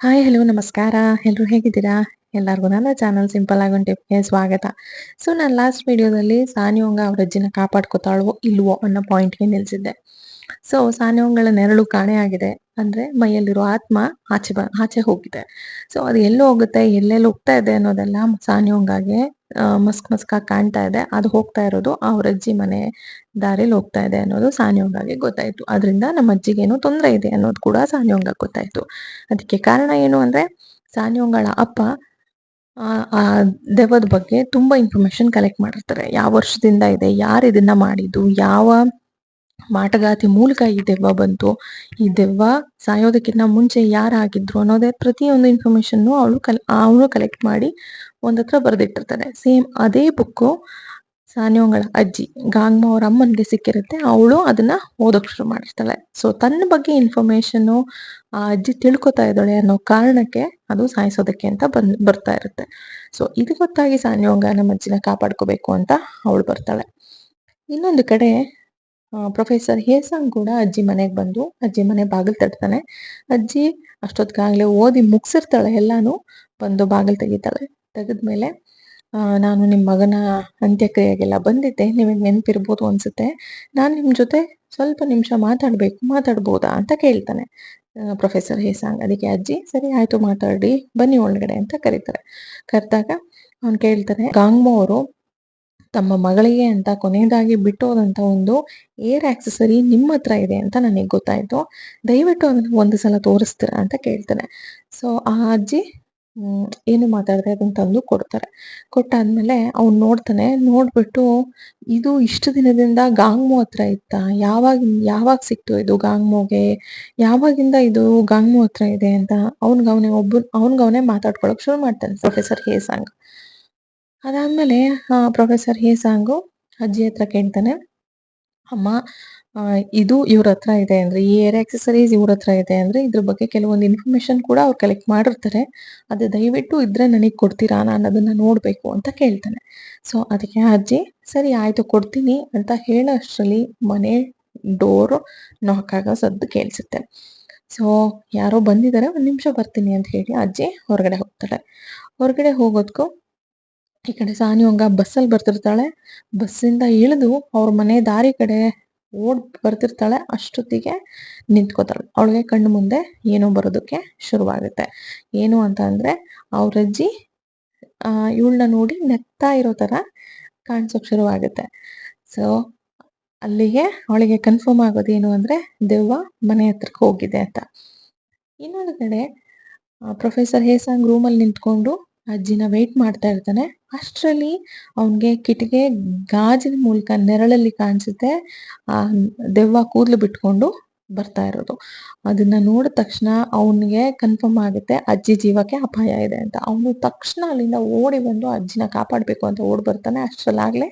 Hi hello ನಮಸ್ಕಾರ. ಎಲ್ಲರೂ ಹೇಗಿದ್ದೀರಾ? ಎಲ್ಲರಿಗೂ ನನ್ನ ಚಾನಲ್ ಸಿಂಪಲ್ ಆಗಿ ಸ್ವಾಗತ. ಸೊ ನಾನು ಲಾಸ್ಟ್ ವಿಡಿಯೋದಲ್ಲಿ ಸಾನಿಯೋಂಗ ಅವ್ರ ಅಜ್ಜಿನ ಕಾಪಾಡ್ಕೋತಾಳೋ ಇಲ್ವೋ ಅನ್ನೋ ಪಾಯಿಂಟ್ಗೆ ನಿಲ್ಸಿದ್ದೆ. ಸೊ ಸಾನಿಯೋಂಗಳ ನೆರಳು ಕಾಣೆಯಾಗಿದೆ. ಅಂದ್ರೆ ಮೈಯಲ್ಲಿರೋ ಆತ್ಮ ಆಚೆ ಬ, ಆಚೆ ಹೋಗಿದೆ. ಸೊ ಅದು ಎಲ್ಲೋ ಹೋಗುತ್ತೆ, ಎಲ್ಲೆಲ್ಲಿ ಹೋಗ್ತಾ ಇದೆ ಅನ್ನೋದೆಲ್ಲ ಸಾನ್ಯೋಂಗಾಗೆ ಮಸ್ಕ್ ಮಸ್ಕಾಗಿ ಕಾಣ್ತಾ ಇದೆ. ಅದು ಹೋಗ್ತಾ ಇರೋದು ಅವ್ರ ಅಜ್ಜಿ ಮನೆ ದಾರಿಲಿ ಹೋಗ್ತಾ ಇದೆ ಅನ್ನೋದು ಸಾನ್ಯೋಂಗಾಗೆ ಗೊತ್ತಾಯ್ತು. ಅದರಿಂದ ನಮ್ಮ ಅಜ್ಜಿಗೇನೋ ತೊಂದರೆ ಇದೆ ಅನ್ನೋದು ಕೂಡ ಸಾನ್ಯೋಂಗ ಗೊತ್ತಾಯ್ತು. ಅದಕ್ಕೆ ಕಾರಣ ಏನು ಅಂದ್ರೆ ಸಾನ್ಯೋಂಗಳ ಅಪ್ಪ, ಆ ದೆವ್ವದ ಬಗ್ಗೆ ತುಂಬಾ ಇನ್ಫಾರ್ಮೇಶನ್ ಕಲೆಕ್ಟ್ ಮಾಡಿರ್ತಾರೆ. ಯಾವ ವರ್ಷದಿಂದ ಇದೆ, ಯಾರು ಇದನ್ನ ಮಾಡಿದ್ದು, ಯಾವ ಮಾಟಗಾತಿ ಮೂಲಕ ಈ ದೆವ್ವ ಬಂತು. ಈ ದೆವ್ವ ಸಾಯೋದಕ್ಕಿಂತ ಮುಂಚೆ ಯಾರಾಗಿದ್ರು ಅನ್ನೋದೇ ಪ್ರತಿಯೊಂದು ಇನ್ಫಾರ್ಮೇಶನ್ನು ಅವಳು ಕಲ್ ಅವಳು ಕಲೆಕ್ಟ್ ಮಾಡಿ ಒಂದತ್ರ ಬರೆದಿಟ್ಟಿರ್ತಾರೆ ಸೇಮ್ ಅದೇ ಬುಕ್ಕು ಸಾನಿಯೋಗಳ ಅಜ್ಜಿ, ಗಾಂಗ್ಮ ಅವ್ರ ಅಮ್ಮನಿಗೆ ಸಿಕ್ಕಿರುತ್ತೆ. ಅವಳು ಅದನ್ನ ಓದೋಕ್ ಶುರು ಮಾಡಿರ್ತಾಳೆ. ಸೊ ತನ್ನ ಬಗ್ಗೆ ಇನ್ಫಾರ್ಮೇಶನ್ ಆ ಅಜ್ಜಿ ತಿಳ್ಕೊತಾ ಇದ್ದಾಳೆ ಅನ್ನೋ ಕಾರಣಕ್ಕೆ ಅದು ಸಾಯಿಸೋದಕ್ಕೆ ಅಂತ ಬಂದ್, ಬರ್ತಾ ಇರುತ್ತೆ. ಸೊ ಇದು ಗೊತ್ತಾಗಿ ಸಾನಿಯೋಂಗ ನಮ್ಮ ಅಜ್ಜಿನ ಕಾಪಾಡ್ಕೋಬೇಕು ಅಂತ ಅವಳು ಬರ್ತಾಳೆ. ಇನ್ನೊಂದು ಕಡೆ ಪ್ರೊಫೆಸರ್ ಹೇಸಂಗ್ ಕೂಡ ಅಜ್ಜಿ ಮನೆಗೆ ಬಂದು, ಅಜ್ಜಿ ಮನೆ ಬಾಗಿಲು ತಟ್ತಾನೆ. ಅಜ್ಜಿ ಅಷ್ಟೊತ್ತಿಗಾಗಲೇ ಓದಿ ಮುಗಿಸಿರ್ತಾಳೆ ಎಲ್ಲಾನು, ಬಂದು ಬಾಗಿಲು ತೆಗಿತಾಳೆ. ತೆಗೆದ್ಮೇಲೆ ನಾನು ನಿಮ್ಮ ಮಗನ ಅಂತ್ಯಕ್ರಿಯೆಗೆಲ್ಲ ಬಂದಿದ್ದೆ, ನಿಮಗೆ ನೆನಪಿರ್ಬೋದು ಅನ್ಸುತ್ತೆ. ನಾನು ನಿಮ್ಮ ಜೊತೆ ಸ್ವಲ್ಪ ನಿಮಿಷ ಮಾತಾಡಬೇಕು, ಮಾತಾಡ್ಬೋದಾ ಅಂತ ಕೇಳ್ತಾನೆ. ಪ್ರೊಫೆಸರ್ ಹೇಸಾಂಗ್. ಅದಕ್ಕೆ ಅಜ್ಜಿ, ಸರಿ ಆಯ್ತು ಮಾತಾಡಿ, ಬನ್ನಿ ಒಳಗಡೆ ಅಂತ ಕರೀತಾರೆ. ಕರೆದಾಗ ಅವ್ನು ಕೇಳ್ತಾನೆ, ಗಾಂಗ್ಮೋ ಅವರು ತಮ್ಮ ಮಗಳಿಗೆ ಅಂತ ಕೊನೆಯದಾಗಿ ಬಿಟ್ಟೋದಂಥ ಒಂದು ಏರ್ ಆಕ್ಸೆಸರಿ ನಿಮ್ಮ ಹತ್ರ ಇದೆ ಅಂತ ನನಗೆ ಗೊತ್ತಾಯ್ತು. ದಯವಿಟ್ಟು ಅದನ್ನ ಒಂದು ಸಲ ತೋರಿಸ್ತೀರಾ ಅಂತ ಕೇಳ್ತಾನೆ. ಸೊ ಆ ಅಜ್ಜಿ ಏನು ಮಾತಾಡಿದೆ ಅದನ್ನು ತಂದು ಕೊಡ್ತಾರೆ. ಕೊಟ್ಟಾದ್ಮೇಲೆ ಅವ್ನು ನೋಡ್ತಾನೆ, ನೋಡ್ಬಿಟ್ಟು ಇದು ಇಷ್ಟು ದಿನದಿಂದ ಗಾಂಗ್ಮೋ ಹತ್ರ ಇತ್ತ? ಯಾವಾಗ ಯಾವಾಗ ಸಿಕ್ತು ಇದು ಗಾಂಗ್ಮೋಗೆ? ಯಾವಾಗಿಂದ ಇದು ಗಾಂಗ್ಮೋ ಹತ್ರ ಇದೆ ಅಂತ? ಅವ್ನ್ಗವ್ನೆ ಒಬ್ಬ ಅವ್ನ್ಗವ್ನೆ ಮಾತಾಡ್ಕೊಳಕ್ ಶುರು ಮಾಡ್ತಾನೆ ಪ್ರೊಫೆಸರ್ ಹೇಸಾಂಗ್ ಅದಾದ್ಮೇಲೆ ಪ್ರೊಫೆಸರ್ ಹೇ ಸಾಂಗು, ಅಜ್ಜಿ ಹತ್ರ ಕೇಳ್ತಾನೆ. ಅಮ್ಮ ಇದು ಇವ್ರ ಹತ್ರ ಇದೆ ಅಂದ್ರೆ, ಈ ಏರ್ ಆಕ್ಸೆಸರೀಸ್ ಇವ್ರ ಹತ್ರ ಇದೆ ಅಂದ್ರೆ, ಇದ್ರ ಬಗ್ಗೆ ಕೆಲವೊಂದು ಇನ್ಫಾರ್ಮೇಶನ್ ಕೂಡ ಅವ್ರು ಕಲೆಕ್ಟ್ ಮಾಡಿರ್ತಾರೆ. ಅದು ದಯವಿಟ್ಟು ಇದ್ರೆ ನನಗೆ ಕೊಡ್ತೀರಾ? ನಾನು ಅದನ್ನ ನೋಡ್ಬೇಕು ಅಂತ ಕೇಳ್ತಾನೆ. ಸೊ ಅದಕ್ಕೆ ಅಜ್ಜಿ, ಸರಿ ಆಯ್ತು, ಕೊಡ್ತೀನಿ ಅಂತ ಹೇಳೋ ಅಷ್ಟರಲ್ಲಿ ಮನೆ ಡೋರ್ ನಾಕ್ ಸದ್ದು ಕೇಳಿಸುತ್ತೆ. ಸೊ ಯಾರೋ ಬಂದಿದ್ದಾರೆ, ಒಂದು ನಿಮಿಷ ಬರ್ತೀನಿ ಅಂತ ಹೇಳಿ ಅಜ್ಜಿ ಹೊರಗಡೆ ಹೋಗ್ತಾಳೆ. ಹೊರಗಡೆ ಹೋಗೋದ್ಕು ಈ ಕಡೆ ಸಾನಿಯೋಂಗ ಬಸ್ಸಲ್ಲಿ ಬರ್ತಿರ್ತಾಳೆ. ಬಸ್ಸಿಂದ ಇಳಿದು ಅವ್ರ ಮನೆ ದಾರಿ ಕಡೆ ಓಡ್ ಬರ್ತಿರ್ತಾಳೆ. ಅಷ್ಟೊತ್ತಿಗೆ ನಿಂತ್ಕೋತಾಳೆ. ಅವಳಿಗೆ ಕಣ್ಣು ಮುಂದೆ ಏನೋ ಬರೋದಕ್ಕೆ ಶುರುವಾಗುತ್ತೆ. ಏನು ಅಂತ ಅಂದ್ರೆ ಅವ್ರ ಅಜ್ಜಿ, ಆ, ಇವಳನ್ನ ನೋಡಿ ನೆಗ್ತಾ ಇರೋ ತರ ಕಾಣಿಸೋಕ್ ಶುರುವಾಗುತ್ತೆ. ಸೊ ಅಲ್ಲಿಗೆ ಅವಳಿಗೆ ಕನ್ಫರ್ಮ್ ಆಗೋದು ಏನು ಅಂದ್ರೆ ದೆವ್ವ ಮನೆ ಹತ್ರಕ್ಕೆ ಹೋಗಿದೆ ಅಂತ. ಇನ್ನೊಂದು ಕಡೆ ಪ್ರೊಫೆಸರ್ ಹೇಸಾಂಗ್ ರೂಮಲ್ಲಿ ನಿಂತ್ಕೊಂಡು ಅಜ್ಜಿನ ವೇಟ್ ಮಾಡ್ತಾ ಇರ್ತಾನೆ. ಅಷ್ಟರಲ್ಲಿ ಅವನಿಗೆ ಕಿಟಿಗೆ ಗಾಜಿನ ಮೂಲಕ ನೆರಳಲ್ಲಿ ಕಾಣಿಸುತ್ತೆ. ಆ, ದೆವ್ವ ಕೂದಲು ಬಿಟ್ಕೊಂಡು ಬರ್ತಾ ಇರೋದು. ಅದನ್ನ ನೋಡಿದ ತಕ್ಷಣ ಅವನಿಗೆ ಕನ್ಫರ್ಮ್ ಆಗುತ್ತೆ ಅಜ್ಜಿ ಜೀವಕ್ಕೆ ಅಪಾಯ ಇದೆ ಅಂತ. ಅವನು ತಕ್ಷಣ ಅಲ್ಲಿಂದ ಓಡಿ ಬಂದು ಅಜ್ಜಿನ ಕಾಪಾಡಬೇಕು ಅಂತ ಓಡಿ ಬರ್ತಾನೆ. ಅಷ್ಟರಲ್ಲಾಗ್ಲೇ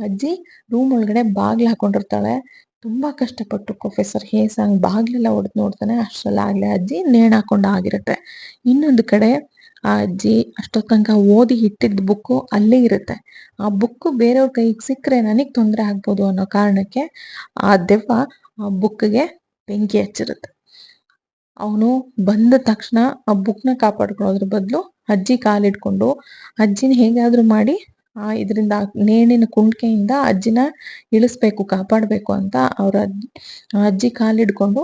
ಅಜ್ಜಿ ರೂಮ್ ಒಳಗಡೆ ಬಾಗಿಲು ಹಾಕೊಂಡಿರ್ತಾಳೆ. ತುಂಬಾ ಕಷ್ಟಪಟ್ಟು ಪ್ರೊಫೆಸರ್ ಹೇಸಾಂಗ್ ಬಾಗಿಲೆಲ್ಲ ಹೊಡೆದು ನೋಡ್ತಾನೆ. ಅಷ್ಟರಲ್ಲಾಗ್ಲೇ ಅಜ್ಜಿ ನೇಣ ಆಗಿರುತ್ತೆ. ಇನ್ನೊಂದು ಕಡೆ ಆ ಅಜ್ಜಿ ಅಷ್ಟೊತ್ ತನಕ ಓದಿ ಇಟ್ಟಿದ್ದ ಬುಕ್ಕು ಅಲ್ಲೇ ಇರುತ್ತೆ. ಆ ಬುಕ್ಕು ಬೇರೆಯವ್ರ ಕೈಗೆ ಸಿಕ್ಕರೆ ನನಗ್ ತೊಂದರೆ ಆಗ್ಬೋದು ಅನ್ನೋ ಕಾರಣಕ್ಕೆ ಆ ದೆವ್ವ ಆ ಬುಕ್ಗೆ ಬೆಂಕಿ ಹಚ್ಚಿರುತ್ತೆ. ಅವನು ಬಂದ ತಕ್ಷಣ ಆ ಬುಕ್ನ ಕಾಪಾಡ್ಕೊಳೋದ್ರ ಬದಲು ಅಜ್ಜಿ ಕಾಲಿಟ್ಕೊಂಡು, ಅಜ್ಜಿನ ಹೇಗಾದ್ರೂ ಮಾಡಿ, ಆ ಇದರಿಂದ ನೇಣಿನ ಕುಂಡ್ಕೆಯಿಂದ ಅಜ್ಜಿನ ಇಳಿಸ್ಬೇಕು, ಕಾಪಾಡ್ಬೇಕು ಅಂತ ಅವ್ರ ಅಜ್ಜಿ ಕಾಲಿಡ್ಕೊಂಡು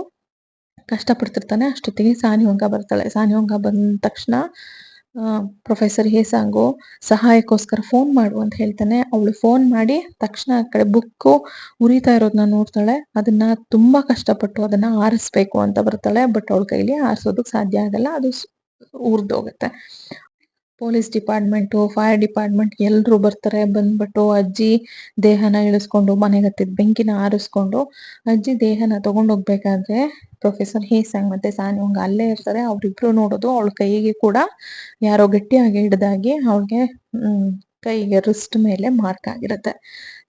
ಕಷ್ಟಪಡ್ತಿರ್ತಾನೆ, ಅಷ್ಟೊತ್ತಿಗೆ ಸಾನಿವಂಗ ಬರ್ತಾಳೆ. ಸಾನಿವಂಗ ಬಂದ ತಕ್ಷಣ ಪ್ರೊಫೆಸರ್ ಹೇಸಾಂಗು ಸಹಾಯಕ್ಕೋಸ್ಕರ ಫೋನ್ ಮಾಡು ಅಂತ ಹೇಳ್ತಾನೆ. ಅವಳು ಫೋನ್ ಮಾಡಿ ತಕ್ಷಣ ಆ ಕಡೆ ಬುಕ್ಕು ಉರಿತಾ ಇರೋದನ್ನ ನೋಡ್ತಾಳೆ. ಅದನ್ನ ತುಂಬಾ ಕಷ್ಟಪಟ್ಟು ಅದನ್ನ ಆರಿಸ್ಬೇಕು ಅಂತ ಬರ್ತಾಳೆ. ಬಟ್ ಅವಳ ಕೈಲಿ ಆರಿಸೋದಕ್ ಸಾಧ್ಯ ಆಗಲ್ಲ. ಅದು ಉರ್ದೋಗುತ್ತೆ ಪೊಲೀಸ್ ಡಿಪಾರ್ಟ್ಮೆಂಟು, ಫೈರ್ ಡಿಪಾರ್ಟ್ಮೆಂಟ್ ಎಲ್ಲರೂ ಬರ್ತಾರೆ. ಬಂದ್ಬಿಟ್ಟು ಅಜ್ಜಿ ದೇಹನ ಇಳಿಸ್ಕೊಂಡು ಮನೆಗೆ ಹತ್ತಿದ ಬೆಂಕಿನ ಆರಿಸ್ಕೊಂಡು ಅಜ್ಜಿ ದೇಹನ ತಗೊಂಡೋಗ್ಬೇಕಾದ್ರೆ ಪ್ರೊಫೆಸರ್ ಹೇಸಾಂಗ್ ಮತ್ತೆ ಸಾನ್ವಂಗ್ ಅಲ್ಲೇ ಇರ್ತಾರೆ. ಅವ್ರಿಬ್ರು ನೋಡೋದು ಅವಳ ಕೈಗೆ ಕೂಡ ಯಾರೋ ಗಟ್ಟಿಯಾಗಿ ಹಿಡ್ದಾಗಿ ಅವಳಿಗೆ ಕೈಗೆ ರಿಸ್ಟ್ ಮೇಲೆ ಮಾರ್ಕ್ ಆಗಿರುತ್ತೆ.